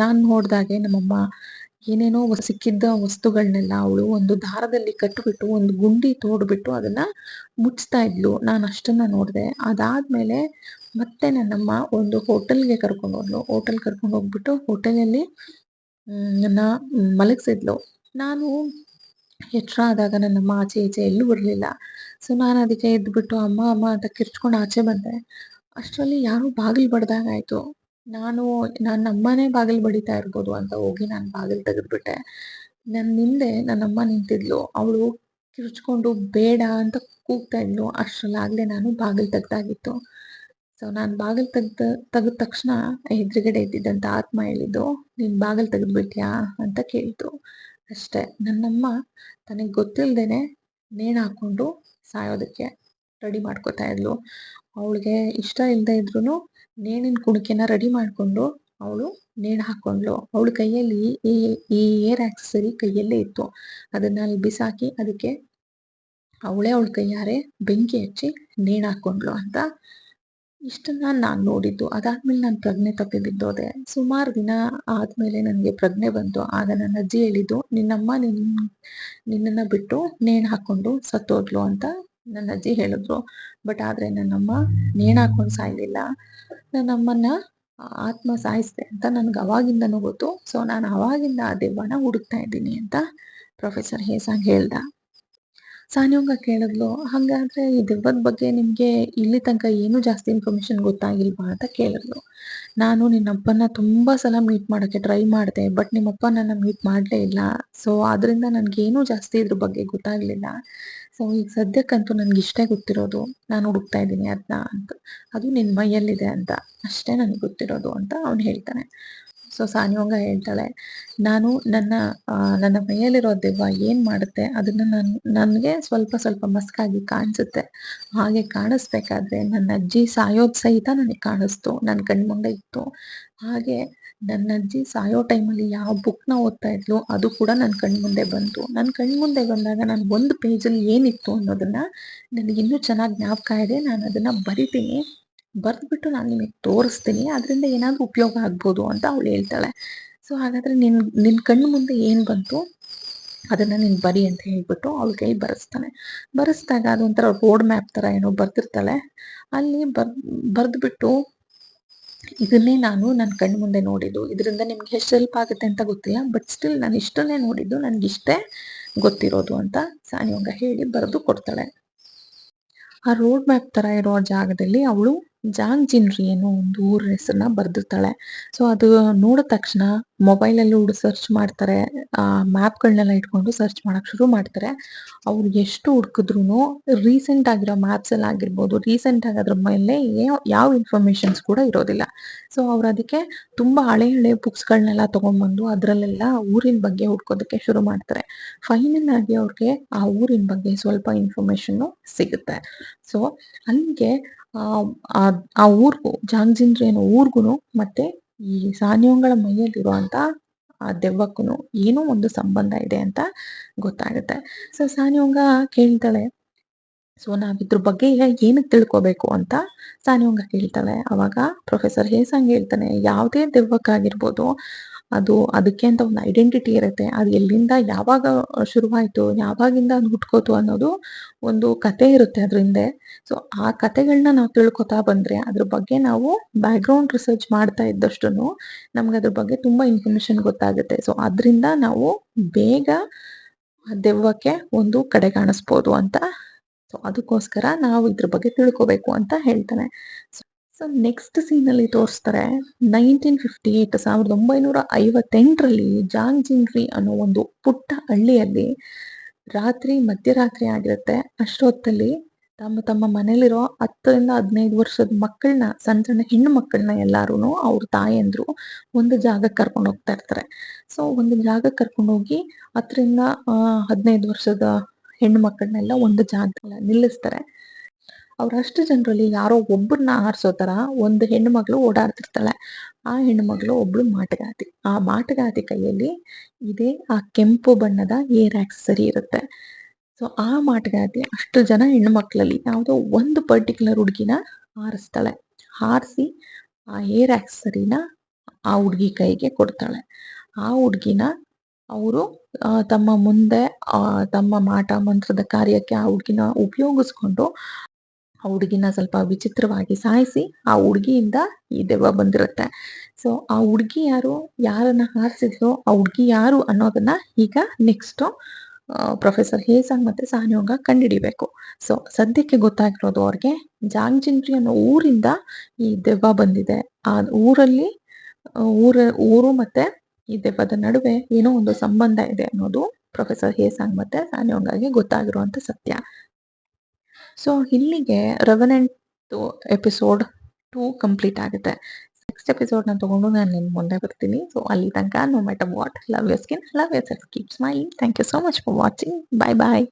ನಾನ್ ನೋಡ್ದಾಗೆ ನಮ್ಮಮ್ಮ ಏನೇನೋ ಸಿಕ್ಕಿದ್ದ ವಸ್ತುಗಳನ್ನೆಲ್ಲ ಅವಳು ಒಂದು ದಾರದಲ್ಲಿ ಕಟ್ಟಿಬಿಟ್ಟು, ಒಂದು ಗುಂಡಿ ತೋಡ್ಬಿಟ್ಟು ಅದನ್ನ ಮುಚ್ತಾ ಇದ್ಲು. ನಾನು ಅಷ್ಟನ್ನ ನೋಡಿದೆ. ಅದಾದ್ಮೇಲೆ ಮತ್ತೆ ನನ್ನಮ್ಮ ಒಂದು ಹೋಟೆಲ್ಗೆ ಕರ್ಕೊಂಡು ಹೋದ್ಲು. ಹೋಟೆಲ್ ಕರ್ಕೊಂಡು ಹೋಗ್ಬಿಟ್ಟು ಹೋಟೆಲಲ್ಲಿ ನನ್ನ ಮಲಗಿಸಿದ್ಲು. ನಾನು ಎಚ್ಚರ ಆದಾಗ ನನ್ನಮ್ಮ ಆಚೆ ಈಚೆ ಎಲ್ಲೂ ಬರಲಿಲ್ಲ. ಸೊ, ನಾನು ಅದಕ್ಕೆ ಎದ್ಬಿಟ್ಟು, ಅಮ್ಮ ಅಮ್ಮ ಅಂತ ಕಿರ್ಚ್ಕೊಂಡು ಆಚೆ ಬಂದೆ. ಅಷ್ಟರಲ್ಲಿ ಯಾರೋ ಬಾಗಿಲು ಬಡ್ದಾಗಾಯ್ತು. ನಾನು ನನ್ನ ಅಮ್ಮನೇ ಬಾಗಿಲು ಬಡಿತಾ ಇರ್ಬೋದು ಅಂತ ಹೋಗಿ ನಾನು ಬಾಗಿಲು ತೆಗೆದ್ಬಿಟ್ಟೆ. ನನ್ನ ಹಿಂದೆ ನನ್ನಮ್ಮ ನಿಂತಿದ್ಲು. ಅವಳು ಕಿರ್ಚ್ಕೊಂಡು ಬೇಡ ಅಂತ ಕೂಗ್ತಾ ಇದ್ಲು. ಅಷ್ಟರಲ್ಲಾಗಲೇ ನಾನು ಬಾಗಿಲು ತೆಗ್ದಾಗಿತ್ತು. ಸೊ ನಾನು ಬಾಗಿಲು ತೆಗ್ದ, ತೆಗೆದ ತಕ್ಷಣ ಎದುರುಗಡೆ ಇದ್ದಿದ್ದಂಥ ಆತ್ಮ ಹೇಳಿದ್ದು, ನೀನು ಬಾಗಿಲು ತೆಗೆದ್ಬಿಟ್ಯಾ? ಅಂತ ಕೇಳ್ತು ಅಷ್ಟೇ. ನನ್ನಮ್ಮ ತನಗೆ ಗೊತ್ತಿಲ್ಲದೇನೆ ನೇಣು ಹಾಕ್ಕೊಂಡು ಸಾಯೋದಕ್ಕೆ ರೆಡಿ ಮಾಡ್ಕೋತಾ ಇದ್ಲು. ಅವಳಿಗೆ ಇಷ್ಟ ಇಲ್ಲದೆ ಇದ್ರೂ ನೇಣಿನ ಕುಣಿಕೆನ ರೆಡಿ ಮಾಡಿಕೊಂಡು ಅವಳು ನೇಣು ಹಾಕೊಂಡ್ಲು ಅವಳ ಕೈಯಲ್ಲಿ ಈ ಈ ಏರ್ ಆಕ್ಸೆಸರಿ ಕೈಯಲ್ಲೇ ಇತ್ತು. ಅದನ್ನ ಅಲ್ಲಿ ಬಿಸಾಕಿ ಅದಕ್ಕೆ ಅವಳೇ ಅವಳ ಕೈಯಾರೆ ಬೆಂಕಿ ಹಚ್ಚಿ ನೇಣು ಹಾಕೊಂಡ್ಲು ಅಂತ ಇಷ್ಟನ್ನ ನಾನು ನೋಡಿದ್ದು. ಅದಾದ್ಮೇಲೆ ನಾನು ಪ್ರಜ್ಞೆ ತಪ್ಪಿ ಬಿದ್ದೋದೆ. ಸುಮಾರು ದಿನ ಆದ್ಮೇಲೆ ನನಗೆ ಪ್ರಜ್ಞೆ ಬಂತು. ಆಗ ನನ್ನ ಅಜ್ಜಿ ಹೇಳಿದ್ದು, ನಿನ್ನಮ್ಮ ನಿನ್ನ ನಿನ್ನನ್ನ ಬಿಟ್ಟು ನೇಣು ಹಾಕೊಂಡು ಸತ್ತೋದ್ಲು ಅಂತ ನನ್ನ ಅಜ್ಜಿ ಹೇಳಿದ್ರು. ಬಟ್ ಆದ್ರೆ ನನ್ನಮ್ಮ ನೇಣಾಕೊಂಡು ಸಾಯ್ಲಿಲ್ಲ. ನನ್ನಮ್ಮನ್ನ ಆತ್ಮ ಸಾಯಿಸ್ದೆ ಅಂತ ನನ್ಗೆ ಅವಾಗಿಂದನೂ ಗೊತ್ತು. ಸೊ, ನಾನು ಅವಾಗಿಂದ ಆ ದೆವ್ವನ ಹುಡುಕ್ತಾ ಇದ್ದೀನಿ ಅಂತ ಪ್ರೊಫೆಸರ್ ಹೇಸಾಂಗ್ ಹೇಳ್ದ. ಸಾನಿಯೋಂಗ ಕೇಳಿದ್ಲು, ಹಂಗಾದ್ರೆ ಈ ದೆವ್ವದ ಬಗ್ಗೆ ನಿಮ್ಗೆ ಇಲ್ಲಿ ತನಕ ಏನು ಜಾಸ್ತಿ ಇನ್ಫಾರ್ಮೇಷನ್ ಗೊತ್ತಾಗಿಲ್ವಾ? ಅಂತ ಕೇಳಿದ್ಲು. ನಾನು ನಿನ್ನಪ್ಪನ ತುಂಬಾ ಸಲ ಮೀಟ್ ಮಾಡಕ್ಕೆ ಟ್ರೈ ಮಾಡಿದೆ ಬಟ್ ನಿಮ್ಮಪ್ಪ ನನ್ನ ಮೀಟ್ ಮಾಡಲೇ ಇಲ್ಲ. ಸೊ ಆದ್ರಿಂದ ನನಗೇನು ಜಾಸ್ತಿ ಇದ್ರ ಬಗ್ಗೆ ಗೊತ್ತಾಗ್ಲಿಲ್ಲ. ಸೊ ಈಗ ಸದ್ಯಕ್ಕಂತೂ ನನ್ಗೆ ಇಷ್ಟೇ ಗೊತ್ತಿರೋದು, ನಾನು ಹುಡುಕ್ತಾ ಇದ್ದೀನಿ ಅದನ್ನ ಅಂತ. ಅದು ನಿನ್ನ ಮೈಯಲ್ಲಿದೆ ಅಂತ. ಅಷ್ಟೇ ನನಗೆ ಗೊತ್ತಿರೋದು ಅಂತ ಅವ್ನು ಹೇಳ್ತಾನೆ. ಸೊ ಸಾನಿಯೋಂಗ ಹೇಳ್ತಾಳೆ, ನಾನು ನನ್ನ ನನ್ನ ಮೈಯಲ್ಲಿರೋ ದೆವ್ವ ಏನು ಮಾಡುತ್ತೆ? ಅದನ್ನ ನಾನು, ನನಗೆ ಸ್ವಲ್ಪ ಸ್ವಲ್ಪ ಮಸ್ಕಾಗಿ ಕಾಣಿಸುತ್ತೆ. ಹಾಗೆ ಕಾಣಿಸ್ಬೇಕಾದ್ರೆ ನನ್ನ ಅಜ್ಜಿ ಸಾಯೋದ್ ಸಹಿತ ನನಗೆ ಕಾಣಿಸ್ತು. ನನ್ನ ಕಣ್ಮುಂದೆ ಇತ್ತು. ಹಾಗೆ ನನ್ನ ಅಜ್ಜಿ ಸಾಯೋ ಟೈಮಲ್ಲಿ ಯಾವ ಬುಕ್ನ ಓದ್ತಾ ಇದ್ಲು, ಅದು ಕೂಡ ನನ್ನ ಕಣ್ಮುಂದೆ ಬಂತು. ನನ್ನ ಕಣ್ಮುಂದೆ ಬಂದಾಗ ನಾನು ಒಂದು ಪೇಜಲ್ಲಿ ಏನಿತ್ತು ಅನ್ನೋದನ್ನ ನನಗಿನ್ನೂ ಚೆನ್ನಾಗಿ ಜ್ಞಾಪಕ ಇದೆ. ನಾನು ಅದನ್ನ ಬರಿತೀನಿ. ಬರ್ದ್ಬಿಟ್ಟು ನಾನು ನಿಮಗೆ ತೋರಿಸ್ತೀನಿ, ಅದರಿಂದ ಏನಾದರೂ ಉಪಯೋಗ ಆಗ್ಬೋದು ಅಂತ ಅವಳು ಹೇಳ್ತಾಳೆ. ಸೊ ಹಾಗಾದರೆ ನಿನ್ನ ನಿನ್ನ ಕಣ್ಣು ಮುಂದೆ ಏನು ಬಂತು? ಅದನ್ನು ನೀನು ಬರಿ ಅಂತ ಹೇಳಿಬಿಟ್ಟು ಅವಳ ಕೈ ಬರೆಸ್ತಾನೆ. ಬರೆಸ್ದಾಗ ಅದೊಂಥರ ರೋಡ್ ಮ್ಯಾಪ್ ಥರ ಏನೋ ಬರ್ತಿರ್ತಾಳೆ ಅಲ್ಲಿ ಬರ್, ಬರೆದ್ಬಿಟ್ಟು ಇದನ್ನೇ ನಾನು ನನ್ನ ಕಣ್ಣು ಮುಂದೆ ನೋಡಿದ್ದು. ಇದರಿಂದ ನಿಮ್ಗೆ ಎಷ್ಟು ಹೆಲ್ಪ್ ಆಗುತ್ತೆ ಅಂತ ಗೊತ್ತಿಲ್ಲ ಬಟ್ ಸ್ಟಿಲ್ ನಾನು ಇಷ್ಟನ್ನೇ ನೋಡಿದ್ದು, ನನ್ಗಿಷ್ಟೇ ಗೊತ್ತಿರೋದು ಅಂತ ಸಾನಿವಂಗ ಹೇಳಿ ಬರೆದು ಕೊಡ್ತಾಳೆ. ಆ ರೋಡ್ ಮ್ಯಾಪ್ ತರ ಇರೋ ಜಾಗದಲ್ಲಿ ಅವಳು ಜಾಂಗ್ ಜಿನ್ರಿ ಅನ್ನೋ ಒಂದು ಊರ ಹೆಸರನ್ನ ಬರ್ದಿರ್ತಾಳೆ. ಸೊ ಅದು ನೋಡಿದ ತಕ್ಷಣ ಮೊಬೈಲಲ್ಲಿ ಹುಡು ಸರ್ಚ್ ಮಾಡ್ತಾರೆ. ಆ ಮ್ಯಾಪ್ಗಳನ್ನೆಲ್ಲ ಇಟ್ಕೊಂಡು ಸರ್ಚ್ ಮಾಡೋಕ್ಕೆ ಶುರು ಮಾಡ್ತಾರೆ. ಅವ್ರು ಎಷ್ಟು ಹುಡುಕಿದ್ರು ರೀಸೆಂಟ್ ಆಗಿರೋ ಮ್ಯಾಪ್ಸ್ ಎಲ್ಲ ಆಗಿರ್ಬೋದು. ರೀಸೆಂಟ್ ಆಗಿ ಅದ್ರ ಮೇಲೆ ಯಾವ ಇನ್ಫಾರ್ಮೇಶನ್ಸ್ ಕೂಡ ಇರೋದಿಲ್ಲ. ಸೊ ಅವ್ರು ಅದಕ್ಕೆ ತುಂಬಾ ಹಳೆ ಹಳೆ ಬುಕ್ಸ್ಗಳನ್ನೆಲ್ಲ ತಗೊಂಡ್ಬಂದು ಅದ್ರಲ್ಲೆಲ್ಲ ಊರಿನ ಬಗ್ಗೆ ಹುಡ್ಕೋದಕ್ಕೆ ಶುರು ಮಾಡ್ತಾರೆ. ಫೈನಲ್ ಆಗಿ ಅವ್ರಿಗೆ ಆ ಊರಿನ ಬಗ್ಗೆ ಸ್ವಲ್ಪ ಇನ್ಫಾರ್ಮೇಶನ್ ಸಿಗುತ್ತೆ. ಸೊ ಅಲ್ಲಿಗೆ ಆ ಆ ಜಾಂಗ್ಜಿಂದ್ರ ಏನೋ ಊರಿಗೂ ಊರ್ಗುನು ಮತ್ತೆ ಈ ಸಾನಿಯೋಂಗಳ ಮೈಯಲ್ಲಿರುವಂತ ಆ ದೆವ್ವಕ್ಕೂ ಏನೋ ಒಂದು ಸಂಬಂಧ ಇದೆ ಅಂತ ಗೊತ್ತಾಗುತ್ತೆ. ಸೊ ಸಾನಿಯೋಂಗ ಕೇಳ್ತಾಳೆ ಸೊ ನಾವ್ ಇದ್ರ ಬಗ್ಗೆ ಏನಕ್ಕೆ ತಿಳ್ಕೋಬೇಕು? ಅಂತ ಸಾನಿಯೋಂಗ ಕೇಳ್ತಾಳೆ. ಅವಾಗ ಪ್ರೊಫೆಸರ್ ಹೇಸಂಗ್ ಹೇಳ್ತಾನೆ, ಯಾವುದೇ ದೆವ್ವಕ್ಕಾಗಿರ್ಬೋದು ಅದು ಅದಕ್ಕೆ ಅಂತ ಒಂದು ಐಡೆಂಟಿಟಿ ಇರುತ್ತೆ. ಅದು ಎಲ್ಲಿಂದ ಯಾವಾಗ ಶುರುವಾಯ್ತು, ಯಾವಾಗಿಂದ ಅದು ಹುಟ್ಕೋತು ಅನ್ನೋದು ಒಂದು ಕತೆ ಇರುತ್ತೆ ಅದ್ರ ಹಿಂದೆ ಸೊ ಆ ಕತೆಗಳನ್ನ ನಾವು ತಿಳ್ಕೊತಾ ಬಂದ್ರೆ ಅದ್ರ ಬಗ್ಗೆ ನಾವು ಬ್ಯಾಕ್ಗ್ರೌಂಡ್ ರಿಸರ್ಚ್ ಮಾಡ್ತಾ ಇದ್ದಷ್ಟು ನಮ್ಗೆ ಅದ್ರ ಬಗ್ಗೆ ತುಂಬಾ ಇನ್ಫಾರ್ಮೇಶನ್ ಗೊತ್ತಾಗುತ್ತೆ. ಸೊ ಅದರಿಂದ ನಾವು ಬೇಗ ದೆವ್ವಕ್ಕೆ ಒಂದು ಕಡೆ ಕಾಣಿಸ್ಬೋದು ಅಂತ. ಸೊ ಅದಕ್ಕೋಸ್ಕರ ನಾವು ಇದ್ರ ಬಗ್ಗೆ ತಿಳ್ಕೊಬೇಕು ಅಂತ ಹೇಳ್ತಾನೆ. ಸೊ ನೆಕ್ಸ್ಟ್ ಸೀನ್ ಅಲ್ಲಿ ತೋರಿಸ್ತಾರೆ ನೈನ್ಟೀನ್ ಫಿಫ್ಟಿ ಏಟ್ ಸಾವಿರದ ಒಂಬೈನೂರ ಐವತ್ತೆಂಟರಲ್ಲಿ ಜಾಂಗ್ ಜಿಂಗ್ರಿ ಅನ್ನೋ ಒಂದು ಪುಟ್ಟ ಹಳ್ಳಿಯಲ್ಲಿ ರಾತ್ರಿ ಮಧ್ಯರಾತ್ರಿ ಆಗಿರುತ್ತೆ. ಅಷ್ಟೊತ್ತಲ್ಲಿ ತಮ್ಮ ತಮ್ಮ ಮನೇಲಿರೋ ಹತ್ತರಿಂದ ಹದಿನೈದು ವರ್ಷದ ಮಕ್ಕಳನ್ನ ಸಣ್ಣ ಸಣ್ಣ ಹೆಣ್ಣು ಮಕ್ಕಳನ್ನ ಎಲ್ಲಾರು ಅವ್ರ ತಾಯಂದ್ರು ಒಂದು ಜಾಗಕ್ಕೆ ಕರ್ಕೊಂಡು ಹೋಗ್ತಾ ಇರ್ತಾರೆ. ಸೊ ಒಂದು ಜಾಗಕ್ಕೆ ಕರ್ಕೊಂಡು ಹೋಗಿ ಹತ್ತರಿಂದ ಹದಿನೈದು ವರ್ಷದ ಹೆಣ್ಣು ಮಕ್ಕಳನ್ನೆಲ್ಲ ಒಂದು ಜಾಗದಲ್ಲಿ ನಿಲ್ಲಿಸ್ತಾರೆ. ಅಷ್ಟು ಜನರಲ್ಲಿ ಯಾರೋ ಒಬ್ಬರನ್ನ ಆರಿಸೋ ಥರ ಒಂದು ಹೆಣ್ಣು ಮಗಳು ಓಡಾಡ್ತಿರ್ತಾಳೆ. ಆ ಹೆಣ್ಣು ಮಗಳು ಒಬ್ಳು ಮಾಟಗಾತಿ ಆ ಮಾಟಗಾತಿ ಕೈಯಲ್ಲಿ ಇದೇ ಆ ಕೆಂಪು ಬಣ್ಣದ ಏರ್ ಆಕ್ಸೆಸರಿ ಇರುತ್ತೆ. ಸೊ ಆ ಮಾಟಗಾತಿ ಅಷ್ಟು ಜನ ಹೆಣ್ಣು ಮಕ್ಕಳಲ್ಲಿ ಯಾವುದೋ ಒಂದು ಪರ್ಟಿಕ್ಯುಲರ್ ಹುಡುಗಿನ ಆರಿಸ್ತಾಳೆ. ಹಾರಿಸಿ ಆ ಏರ್ ಆಕ್ಸೆಸರಿನ ಆ ಹುಡುಗಿ ಕೈಗೆ ಕೊಡ್ತಾಳೆ. ಆ ಹುಡುಗಿನ ಅವರು ತಮ್ಮ ಮುಂದೆ ತಮ್ಮ ಮಾಟ, ಮಂತ್ರದ ಕಾರ್ಯಕ್ಕೆ ಆ ಹುಡುಗಿನ ಉಪಯೋಗಿಸ್ಕೊಂಡು ಆ ಹುಡುಗಿನ ಸ್ವಲ್ಪ ವಿಚಿತ್ರವಾಗಿ ಸಾಯಿಸಿ ಆ ಹುಡುಗಿಯಿಂದ ಈ ದೆವ್ವ ಬಂದಿರುತ್ತೆ. ಸೊ ಆ ಹುಡುಗಿ ಯಾರು, ಯಾರನ್ನ ಹಾರಿಸಿದ್ರು ಆ ಹುಡುಗಿ ಯಾರು ಅನ್ನೋದನ್ನ ಈಗ ನೆಕ್ಸ್ಟ್ ಪ್ರೊಫೆಸರ್ ಹೇಸಂಗ್ ಮತ್ತೆ ಸಾನಿಯೋಗ ಕಂಡಿಡಿಬೇಕು. ಸೊ ಸದ್ಯಕ್ಕೆ ಗೊತ್ತಾಗಿರೋದು ಅವ್ರಿಗೆ ಜಾಂಗ್ಜಿನ್ರಿ ಅನ್ನೋ ಊರಿಂದ ಈ ದೆವ್ವ ಬಂದಿದೆ. ಆ ಊರಲ್ಲಿ ಊರ, ಊರು ಮತ್ತೆ ಈ ದೆವ್ವದ ನಡುವೆ ಏನೋ ಒಂದು ಸಂಬಂಧ ಇದೆ ಅನ್ನೋದು ಪ್ರೊಫೆಸರ್ ಹೇಸಾಂಗ್ ಮತ್ತೆ ಸಾನಿಯೋಂಗಾಗೆ ಗೊತ್ತಾಗಿರುವಂತ ಸತ್ಯ. ಸೊ ಇಲ್ಲಿಗೆ ರೆವನೆಂಟು ಎಪಿಸೋಡ್ ಟೂ ಕಂಪ್ಲೀಟ್ ಆಗುತ್ತೆ. ನೆಕ್ಸ್ಟ್ ಎಪಿಸೋಡ್ನ ತಗೊಂಡು ನಾನು ನಿಮ್ಮ ಮುಂದೆ ಬರ್ತೀನಿ. ಸೊ ಅಲ್ಲಿ ತನಕ no matter what love your skin love yourself keep smiling thank you so much for watching bye bye